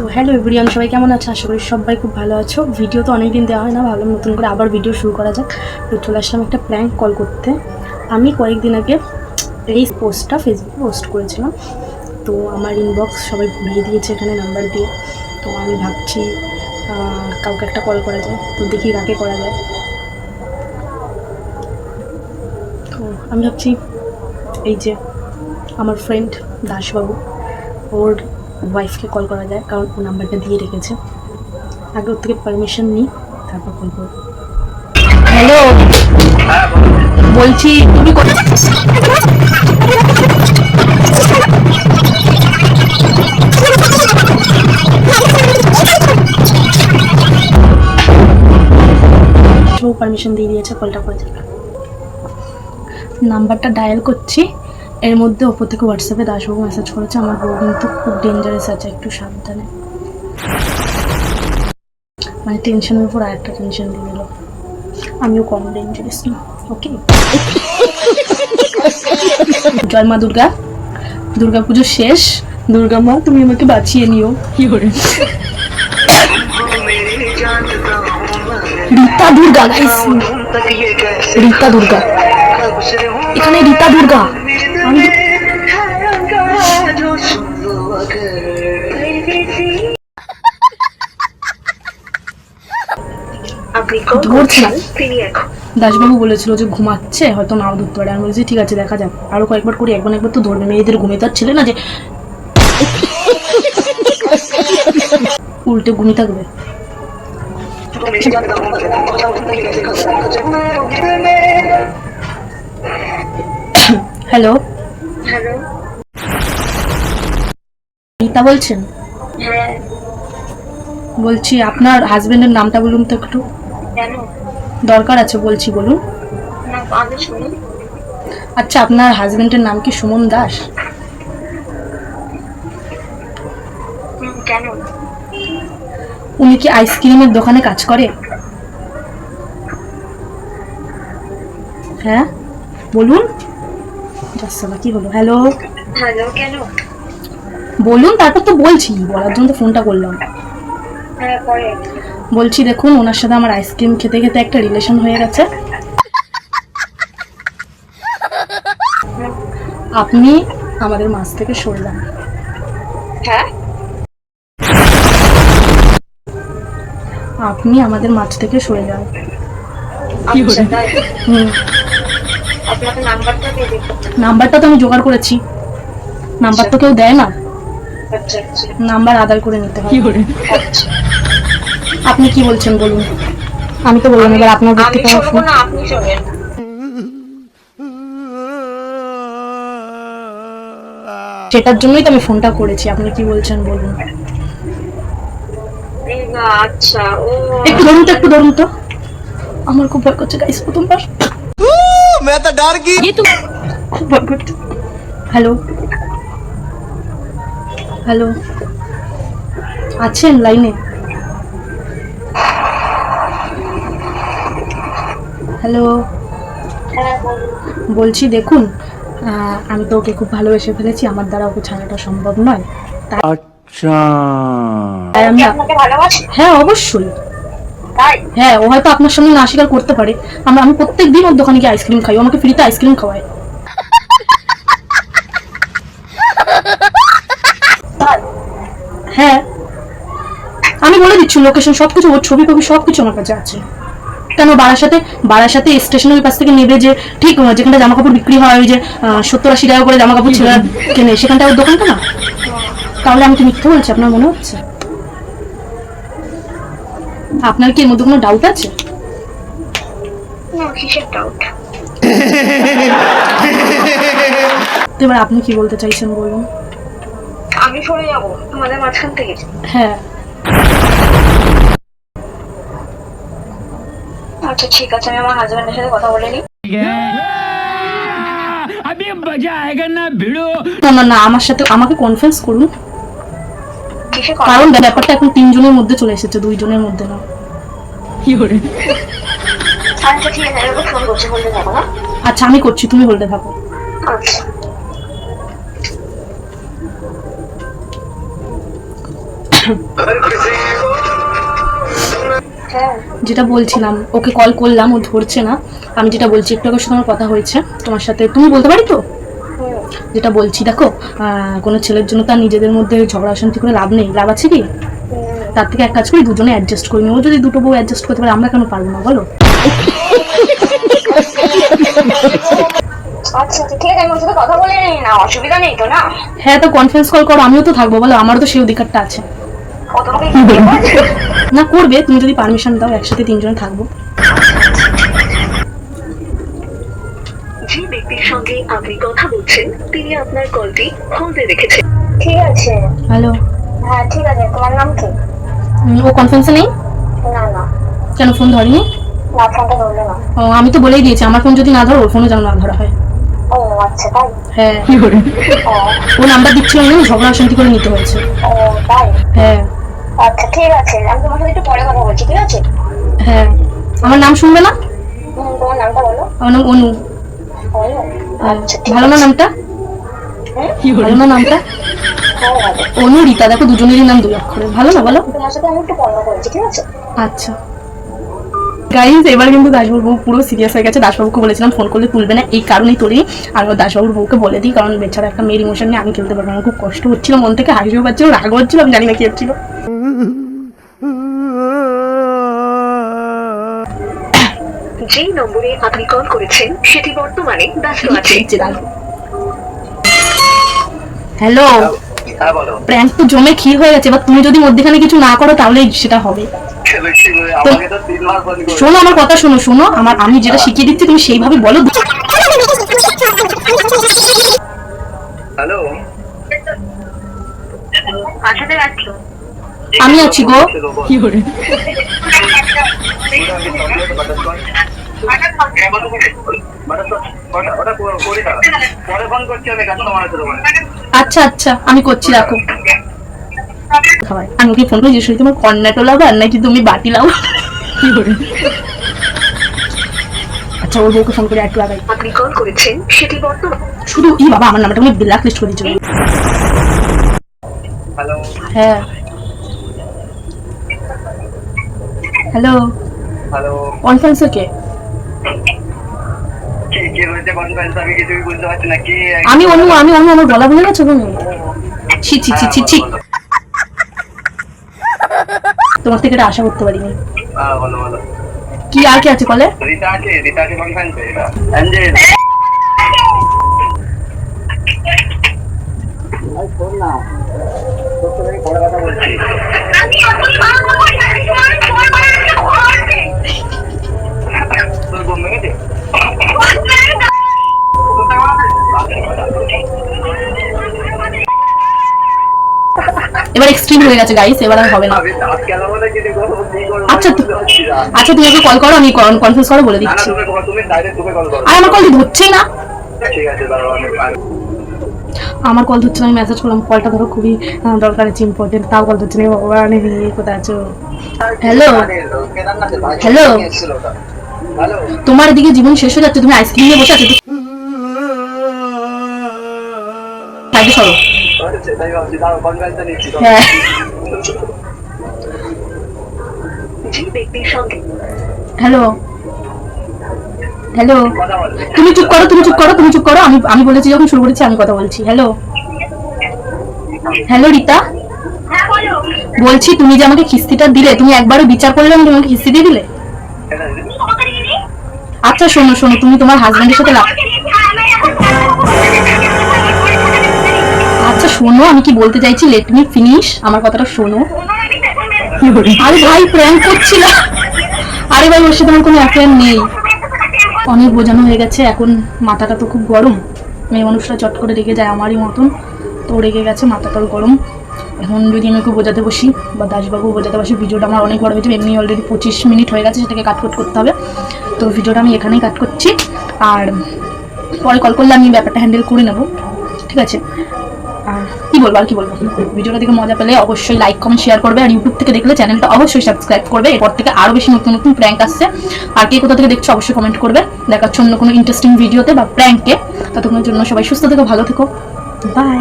তো hello everyone সবাই কেমন আছে? আশা করি সবাই খুব ভালো আছো। ভিডিও তো অনেকদিন দেওয়া হয় না, ভাবলাম নতুন করে আবার ভিডিও শুরু করা যাক। তো চলে আসলাম একটা প্র্যাঙ্ক কল করতে। আমি কয়েকদিন আগে এই পোস্টটা ফেসবুকে পোস্ট করেছিলাম। তো আমার ইনবক্স সবাই ভরিয়ে দিয়েছে এখানে নাম্বার দিয়ে। তো আমি ভাবছি কাউকে একটা কল করা যায়। তো দেখি কাকে করা যায়। তো আমি ভাবছি, এই যে আমার ফ্রেন্ড দাসবাবু, ওর ওয়াইফকে কল করা যায় কারণ ও নাম্বারটা দিয়ে রেখেছে। আগে ওর থেকে পারমিশন নিই তারপর কল করব। হ্যালো বলছি তুমি পারমিশন দিয়ে দিয়েছে কলটা করে দিলাম নাম্বারটা ডায়াল করছি। এর মধ্যে ওপর থেকে হোয়াটসঅ্যাপে দাসবাবু মেসেজ করেছে, আমার বউ কিন্তু খুব ডেঞ্জারাস আছে, একটু সাবধানে। মানে টেনশনের উপর আর একটা টেনশন দিয়ে দিল। আমিও কম ডেঞ্জারাস না ওকে জয় মা দুর্গা দুর্গা পুজো শেষ। দুর্গা মা, তুমি আমাকে বাঁচিয়ে নিও। কি করে? রীতা দুর্গা রীতা দুর্গা। এখানে রীতা দুর্গা। দাসবাবু বলেছিল যে ঘুমাচ্ছে, হয়তো নাও ধরতে পারে। আমি বলছি, ঠিক আছে, দেখা যাক। আরও কয়েকবার করি, একবার একবার তো ধরবে। মেয়েদের ঘুমে তার ছেলে না যে উল্টে ঘুমিয়ে থাকবে। হ্যালো। হ্যালো। রীতা বলছেন? হ্যাঁ। বলছি আপনার হাজবেন্ডের নামটা বলুন তো একটু। কেন? দরকার আছে বলছি বলুন। না আগে শুনুন। আচ্ছা আপনার হাজবেন্ডের নাম কি সুমন দাস? কেন? উনি কি আইসক্রিমের দোকানে কাজ করে? হ্যাঁ বলুন। যাচ্ছালা কি হলো? হ্যালো হ্যালো কেন? বলুন তারপর তো বলছি বলার জন্য তো ফোনটা করলাম। হ্যাঁ বলছি দেখুন ওনার সাথে আমার আইসক্রিম খেতে খেতে একটা রিলেশন হয়ে গেছে। আপনি আমাদের মাছ থেকে সরে যান হ্যাঁ? আপনি আমাদের মাছ থেকে সরে যান হুম। নাম্বারটা তো আমি জোগাড় করেছি। নাম্বার তো কেউ দেয় না। নাম্বার আদায় করে নিতে হবে আচ্ছা আপনি কি বলছেন বলুন? আমি তো বললাম এবার আপনার দিক থেকে আমার শুনব ফোন- না আপনি শোনেন। সেটার জন্যই তো আমি ফোনটা করেছি আপনি কি বলছেন বলুন। আচ্ছা ও একটু ধরুন তো একটু ধরুন তো। আমার খুব ভয় করছে গাইস প্রথমবার। मैं तो डर गई খুব ভয় করছে হ্যালো হ্যালো আছেন লাইনে হ্যালো হ্যাঁ বলুন বলছি দেখুন আহ, আমি তো ওকে খুব ভালোবেসে ফেলেছি আমার দ্বারা ওকে ছাড়াটা সম্ভব নয় अच्छा তাই আমি আমি আপনাকে ভালোবাসি হ্যাঁ অবশ্যই তাই হ্যাঁ ও হয়তো আপনার সঙ্গে না স্বীকার করতে পারে। আমরা আমি প্রত্যেক দিন ওর দোকানে গিয়ে আইসক্রিম খাই আমাকে ফ্রিতে আইসক্রিম খাওয়ায়। হ্যাঁ। আমি বলে দিচ্ছি লোকেশন সবকিছু ওর ছবি টবি সবকিছু আমার কাছে আছে। কেন বারাসাতে বারাসাতে স্টেশনের পাশ থেকে নেবে যে ঠিক যেখানটা জামা কাপড় বিক্রি হয় ওই যে সত্তর আশি টাকা করে জামা কাপড় ছেলে কেনে সেখানটা ওর দোকানটা না? তাহলে আমি কি মিথ্যে বলছি? আপনার মনে হচ্ছে? আপনার কি এর মধ্যে কোনো ডাউট আছে? না কিসের ডাউট এবার আপনি কি বলতে চাইছেন বলুন? আমি সরে যাব আমাদের মাঝখান থেকে। হ্যাঁ। আচ্ছা ঠিক আছে আমি আমার হাজবেন্ডের সাথে কথা বলে নিই। না না আমার সাথে আমাকে কনফারেন্স করুন। কারণ ব্যাপারটা এখন তিনজনের মধ্যে চলে এসেছে দুইজনের মধ্যে না। আচ্ছা আমি করছি না আচ্ছা আমি করছি তুমি বলতে থাকো। আচ্ছা। হ্যাঁ। যেটা বলছিলাম ওকে কল করলাম ও ধরছে না। আমি যেটা বলছি একটু আগের সাথে আমার কথা হয়েছে তোমার সাথে। তুমি বলতে পারি তো? যেটা বলছি দেখো কোনো ছেলের জন্য তার নিজেদের মধ্যে ঝগড়া অশান্তি করে লাভ নেই। লাভ আছে কি? তার থেকে এক কাজ করি দুজনে অ্যাডজাস্ট করি ও যদি দুটো বউ অ্যাডজাস্ট করতে পারে আমরা কেন পারব না বলো? আচ্ছা হ্যাঁ তো কনফারেন্স কল করো আমিও তো থাকব বলো আমারও তো সেই অধিকারটা আছে? না করবে তুমি যদি পারমিশন দাও একসাথে তিনজন থাকব। যে ব্যক্তির সঙ্গে আপনি কথা বলছেন তিনি আপনার কলটি হোল্ডে রেখেছেন ঠিক আছে। হ্যালো। হ্যাঁ ঠিক আছে। তোমার নাম কি? ও কনফারেন্সে নেই না না। কেন ফোন ধরেনি? না ফোনটা ধরলে না। ও আমি তো বলেই দিয়েছি আমার ফোন যদি না ধরো ওর ফোনে যেন না ধরা হয়। ও আচ্ছা তাই? হ্যাঁ। ও। ও নাম্বার দিচ্ছিল না ঝগড়া অশান্তি করে নিতে হয়েছে। ও তাই? হ্যাঁ। আচ্ছা ঠিক আছে। আমি তোমার সাথে একটু পরে কথা বলছি ঠিক আছে? হ্যাঁ। আমার নাম শুনবে না? হুম, তোমার নামটা বলো। আমার নাম অনু। ও, আচ্ছা ভালো না নামটা ভালো না নামটা? হ্যাঁ ভালো অনু রীতা দেখো দুজনেরই নাম দুই অক্ষরে। ভালো না বলো? তোমার সাথে আমি একটু পরে কথা ঠিক আছে? আচ্ছা। গাইজ এবার কিন্তু দাসবাবুর বউ পুরো সিরিয়াস হয়ে গেছে। দাসবাবুকে বলেছিলাম ফোন করলে তুলবে না। এই কারণেই তুলি আর দাসবাবুর বউকে বলে দিই কারণ বেচারা একটা মেয়ের ইমোশন নিয়ে আমি খেলতে পারব না। খুব কষ্ট হচ্ছিল মন থেকে হাসিও পাচ্ছিল রাগ হচ্ছিল আমি জানি না কি হচ্ছিল। যে নম্বরে আপনি কল করেছেন সেটি বর্তমানে ব্যস্ত আছে হ্যালো হ্যাঁ প্র্যাঙ্ক তো জমে ক্ষীর হয়ে গেছে এবার তুমি যদি মধ্যেখানে কিছু না করো তাহলে সেটা হবে। শোনো আমার কথা শোনো শোনো আমার আমি যেটা শিখিয়ে দিচ্ছি তুমি সেইভাবে বলো। হ্যালো? আচ্ছা আমি আছি গো। কি করে। পরে ফোন করছি আমি কাস্টমার আছে তোমার আচ্ছা আচ্ছা আমি করছি রাখো। খাবার আমি কি ফোন করে জিজ্ঞেস তোমার কর্নাটো লাভার নাকি তুমি বাটি কি করে আচ্ছা ওর বউকে ফোন করে একটু আগাই। আপনি কল করেছেন সেটি বর্তমান শুধু ই বাবা আমার নামটা আমি ব্ল্যাক লিস্ট করে হ্যালো হ্যাঁ। হ্যালো হ্যালো কনফারেন্সে কে? কি কি কনফারেন্স আমি কিছুই বুঝতে পারছি না কি আমি অনু আমি অনু আমার গলা ভুলে গেছো তুমি ছি ছি ছি ছি ছি। তোমার থেকে এটা আশা করতে পারিনি। বলো বলো। কি আর কি আছে কলে রিতা আছে রিতা আছে কনফারেন্সে এটা অ্যাঞ্জেল। না তোর সাথে আমি পরে কথা বলছি তোর ঘুম ভেঙেছে? এবার এক্সট্রিম হয়ে গেছে গাইস এবার আর হবে না। আচ্ছা। আচ্ছা তুমি ওকে কল করো আমি কনফারেন্স করে বলে না না দিচ্ছি। তুমি তুমি ডাইরেক্ট তুমি কল করো। আর আমার কল ধরছেই না। ঠিক আছে দাঁড়াও আমি আমার কল ধরছে না আমি মেসেজ করলাম কলটা ধরো খুবই দরকার আছে ইম্পর্টেন্ট তাও কল ধরছে না ভগবান কোথায় আছো? Hello hello. হ্যালো তোমার এদিকে জীবন শেষ হয়ে যাচ্ছে তুমি আইসক্রিম নিয়ে বসে আছো সাইডে ভাবছি নিচ্ছি হ্যাঁ হ্যালো হ্যালো তুমি চুপ করো তুমি চুপ করো তুমি চুপ করো। আমি আমি বলেছি যখন শুরু করেছি আমি কথা বলছি। Hello hello Rita? বলছি তুমি যে আমাকে কিস্তিটা দিলে তুমি একবারও বিচার করলে না তুমি আমাকে কিস্তি দিয়ে দিলে? আচ্ছা শোনো শোনো তুমি তোমার হাজবেন্ডের সাথে শোনো, আমি কি বলতে চাইছি? লেট মি ফিনিশ আমার কথাটা শোনো। আরে ভাই প্র্যাঙ্ক করছিল। আরে ভাই, ওর সাথে আমার কোনো অ্যাফেয়ার নেই। অনেক বোঝানো হয়ে গেছে। এখন মাথাটা তো খুব গরম। মেয়ে মানুষরা চট করে রেগে যায় আমারই মতন। তো রেগে গেছে মাথাটাও গরম। এখন যদি আমি ওকে বোঝাতে বসি, বা দাসবাবু বোঝাতে বসি, ভিডিওটা আমার অনেক বড় হয়েছে, এমনি অলরেডি পঁচিশ মিনিট হয়ে গেছে, সেটাকে কাট কুট করতে হবে। তো ভিডিওটা আমি এখানেই কাট করছি। আর পরে কল করলে আমি ব্যাপারটা হ্যান্ডেল করে নেব। ঠিক আছে? আর কি বলব, আর কি বলব? ভিডিওটা দেখে মজা পেলে অবশ্যই লাইক কমেন্ট শেয়ার করবে আর ইউটিউব থেকে দেখলে চ্যানেলটা অবশ্যই সাবস্ক্রাইব করবে। এরপর থেকে আরও বেশি নতুন নতুন প্র্যাঙ্ক আসছে। আর কে কোথা থেকে দেখছ অবশ্যই কমেন্ট করবে। দেখার অন্য কোনো ইন্টারেস্টিং ভিডিওতে বা প্র্যাঙ্কে ততক্ষণের জন্য সবাই সুস্থ থেকো, ভালো থেকো। বাই